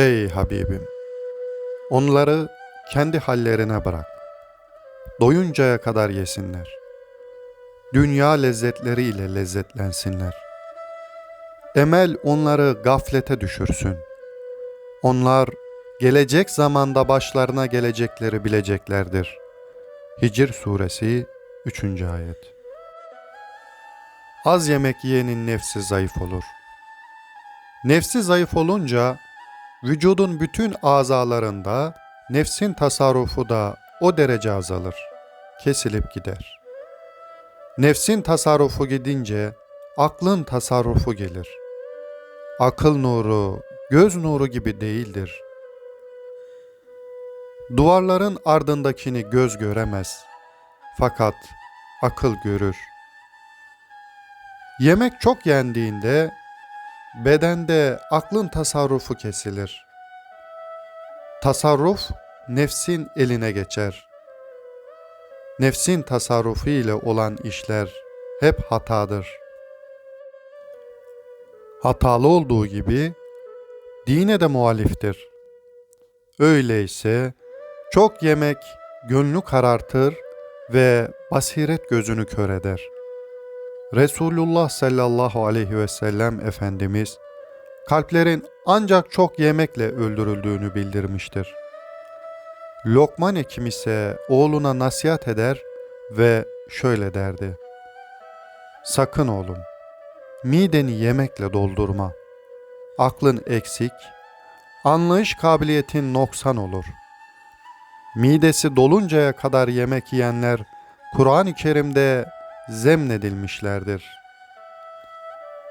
Ey Habibim! Onları kendi hallerine bırak. Doyuncaya kadar yesinler. Dünya lezzetleriyle lezzetlensinler. Emel onları gaflete düşürsün. Onlar gelecek zamanda başlarına gelecekleri bileceklerdir. Hicr suresi 3. ayet. Az yemek yiyenin nefsi zayıf olur. Nefsi zayıf olunca vücudun bütün azalarında nefsin tasarrufu da o derece azalır, kesilip gider. Nefsin tasarrufu gidince aklın tasarrufu gelir. Akıl nuru, göz nuru gibi değildir. Duvarların ardındakini göz göremez. Fakat akıl görür. Yemek çok yendiğinde bedende aklın tasarrufu kesilir. Tasarruf nefsin eline geçer. Nefsin tasarrufu ile olan işler hep hatadır. Hatalı olduğu gibi dine de muhaliftir. Öyleyse çok yemek gönlü karartır ve basiret gözünü kör eder. Resulullah sallallahu aleyhi ve sellem Efendimiz kalplerin ancak çok yemekle öldürüldüğünü bildirmiştir. Lokman Hekim ise oğluna nasihat eder ve şöyle derdi. Sakın oğlum, mideni yemekle doldurma. Aklın eksik, anlayış kabiliyetin noksan olur. Midesi doluncaya kadar yemek yiyenler Kur'an-ı Kerim'de zemnedilmişlerdir.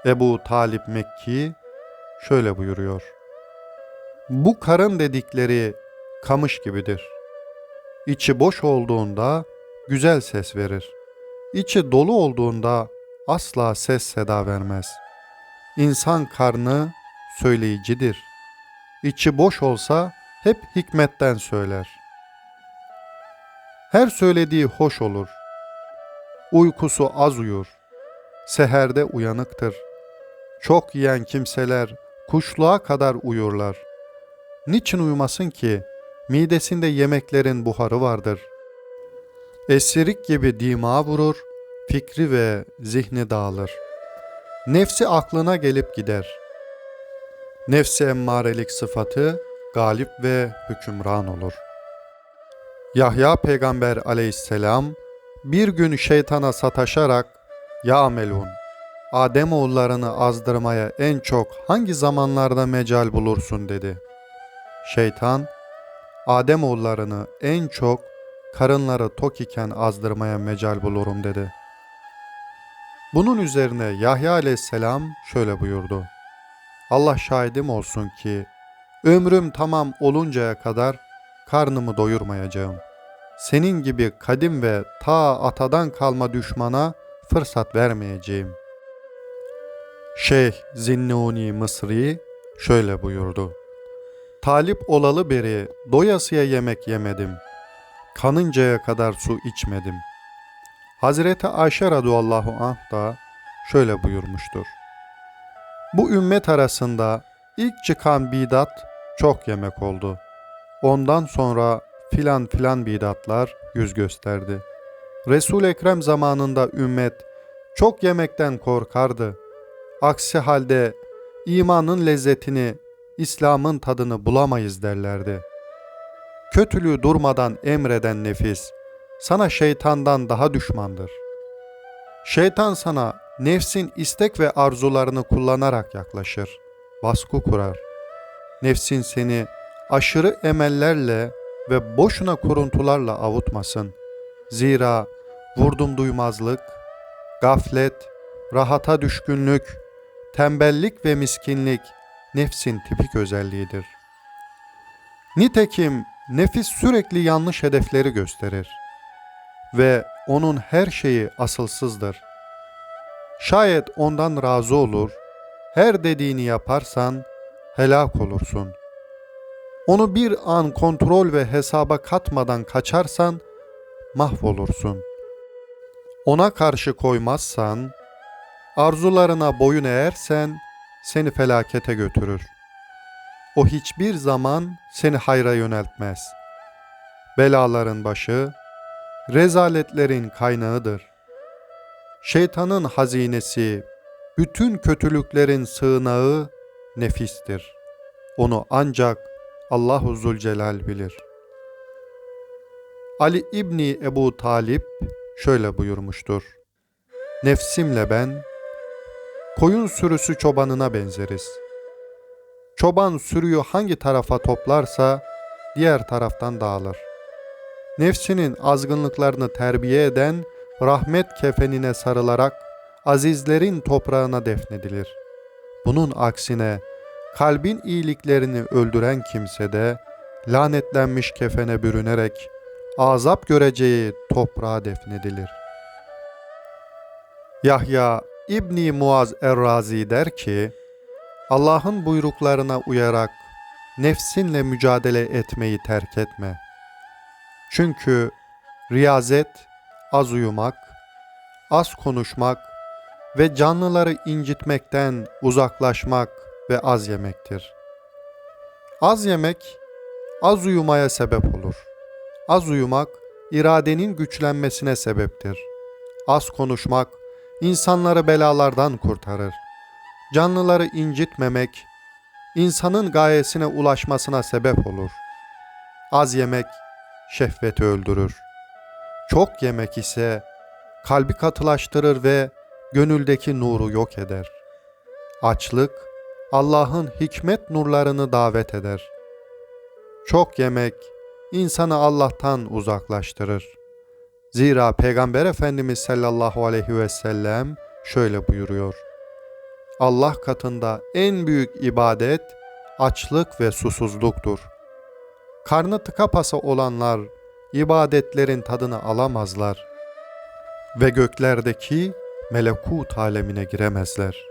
Ebu Talip Mekki şöyle buyuruyor. Bu karın dedikleri kamış gibidir. İçi boş olduğunda güzel ses verir. İçi dolu olduğunda asla ses seda vermez. İnsan karnı söyleyicidir. İçi boş olsa hep hikmetten söyler. Her söylediği hoş olur. Uykusu az uyur. Seherde uyanıktır. Çok yiyen kimseler kuşluğa kadar uyurlar. Niçin uyumasın ki? Midesinde yemeklerin buharı vardır. Esirik gibi dima vurur, fikri ve zihni dağılır. Nefsi aklına gelip gider. Nefsi emmarelik sıfatı galip ve hükümran olur. Yahya peygamber aleyhisselam bir gün şeytana sataşarak Ya Melun, Adem oğullarını azdırmaya en çok hangi zamanlarda mecal bulursun dedi. Şeytan, Adem oğullarını en çok karınları tok iken azdırmaya mecal bulurum dedi. Bunun üzerine Yahya aleyhisselam şöyle buyurdu. Allah şahidim olsun ki ömrüm tamam oluncaya kadar karnımı doyurmayacağım. Senin gibi kadim ve ta atadan kalma düşmana fırsat vermeyeceğim. Şeyh Zinnuni Mısri şöyle buyurdu. Talip olalı beri doyasıya yemek yemedim. Kanıncaya kadar su içmedim. Hazreti Ayşe radıyallahu anh da şöyle buyurmuştur. Bu ümmet arasında ilk çıkan bidat çok yemek oldu. Ondan sonra filan filan bidatlar yüz gösterdi. Resul Ekrem zamanında ümmet çok yemekten korkardı. Aksi halde imanın lezzetini, İslam'ın tadını bulamayız derlerdi. Kötülüğü durmadan emreden nefis sana şeytandan daha düşmandır. Şeytan sana nefsin istek ve arzularını kullanarak yaklaşır, baskı kurar. Nefsin seni aşırı emellerle ve boşuna kuruntularla avutmasın. Zira vurdum duymazlık, gaflet, rahata düşkünlük, tembellik ve miskinlik nefsin tipik özelliğidir. Nitekim nefis sürekli yanlış hedefleri gösterir ve onun her şeyi asılsızdır. Şayet ondan razı olur, her dediğini yaparsan helak olursun. Onu bir an kontrol ve hesaba katmadan kaçarsan mahvolursun. Ona karşı koymazsan, arzularına boyun eğersen seni felakete götürür. o hiçbir zaman seni hayra yöneltmez. Belaların başı, rezaletlerin kaynağıdır. Şeytanın hazinesi, bütün kötülüklerin sığınağı nefistir. Onu ancak Allahu Zülcelal bilir. Ali İbni Ebu Talip şöyle buyurmuştur. Nefsimle ben, koyun sürüsü çobanına benzeriz. Çoban sürüyü hangi tarafa toplarsa diğer taraftan dağılır. Nefsinin azgınlıklarını terbiye eden rahmet kefenine sarılarak azizlerin toprağına defnedilir. Bunun aksine kalbin iyiliklerini öldüren kimse de lanetlenmiş kefene bürünerek azap göreceği toprağa defnedilir. Yahya İbni Muaz Errazi der ki, Allah'ın buyruklarına uyarak nefsinle mücadele etmeyi terk etme. Çünkü riyazet, az uyumak, az konuşmak ve canlıları incitmekten uzaklaşmak ve az yemektir. Az yemek, az uyumaya sebep olur. Az uyumak, iradenin güçlenmesine sebeptir. Az konuşmak, insanları belalardan kurtarır. Canlıları incitmemek, insanın gayesine ulaşmasına sebep olur. Az yemek, şehveti öldürür. Çok yemek ise kalbi katılaştırır ve gönüldeki nuru yok eder. Açlık, Allah'ın hikmet nurlarını davet eder. Çok yemek, insanı Allah'tan uzaklaştırır. Zira Peygamber Efendimiz sallallahu aleyhi ve sellem şöyle buyuruyor. Allah katında en büyük ibadet açlık ve susuzluktur. Karnı tıka pasa olanlar ibadetlerin tadını alamazlar ve göklerdeki melekut alemine giremezler.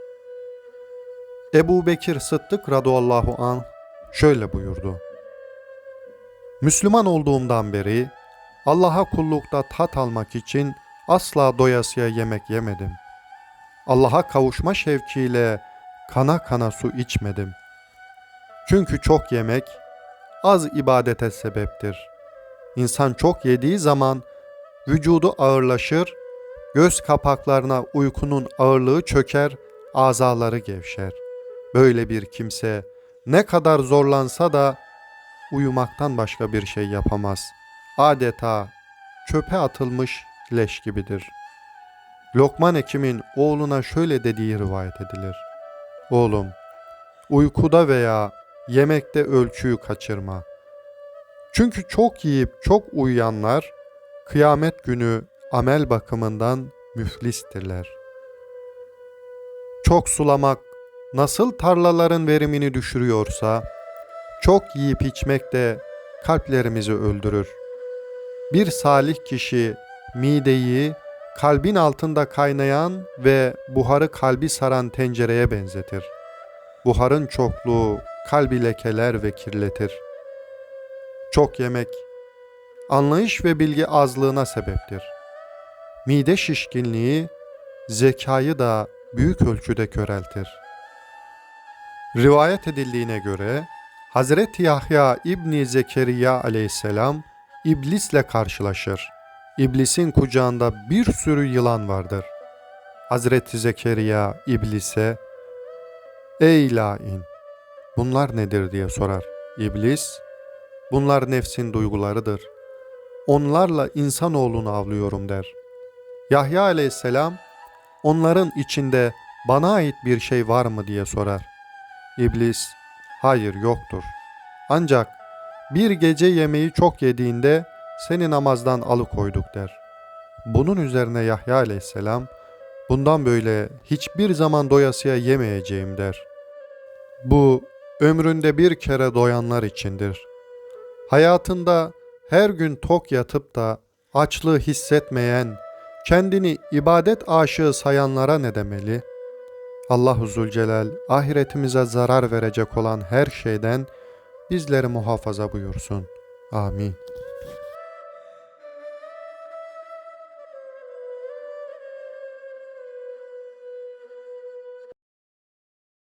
Ebu Bekir Sıddık radıyallahu anh şöyle buyurdu. Müslüman olduğumdan beri Allah'a kullukta tat almak için asla doyasıya yemek yemedim. Allah'a kavuşma şevkiyle kana kana su içmedim. Çünkü çok yemek az ibadete sebeptir. İnsan çok yediği zaman vücudu ağırlaşır, göz kapaklarına uykunun ağırlığı çöker, azaları gevşer. Böyle bir kimse ne kadar zorlansa da uyumaktan başka bir şey yapamaz. Adeta çöpe atılmış leş gibidir. Lokman Hekim'in oğluna şöyle dediği rivayet edilir. Oğlum, uykuda veya yemekte ölçüyü kaçırma. Çünkü çok yiyip çok uyuyanlar kıyamet günü amel bakımından müflistirler. Çok sulamak nasıl tarlaların verimini düşürüyorsa, çok yiyip içmek de kalplerimizi öldürür. Bir salih kişi mideyi kalbin altında kaynayan ve buharı kalbi saran tencereye benzetir. Buharın çokluğu kalbi lekeler ve kirletir. Çok yemek, anlayış ve bilgi azlığına sebeptir. Mide şişkinliği, zekayı da büyük ölçüde köreltir. Rivayet edildiğine göre Hazreti Yahya İbni Zekeriya aleyhisselam iblisle karşılaşır. İblisin kucağında bir sürü yılan vardır. Hazreti Zekeriya iblise Ey lain bunlar nedir diye sorar. İblis bunlar nefsin duygularıdır. Onlarla insanoğlunu avlıyorum der. Yahya aleyhisselam onların içinde bana ait bir şey var mı diye sorar. İblis hayır yoktur. Ancak bir gece yemeği çok yediğinde seni namazdan alıkoyduk der. Bunun üzerine Yahya aleyhisselam bundan böyle hiçbir zaman doyasıya yemeyeceğim der. Bu ömründe bir kere doyanlar içindir. Hayatında her gün tok yatıp da açlığı hissetmeyen, kendini ibadet aşığı sayanlara ne demeli? Allahu Zülcelal ahiretimize zarar verecek olan her şeyden bizleri muhafaza buyursun. Amin.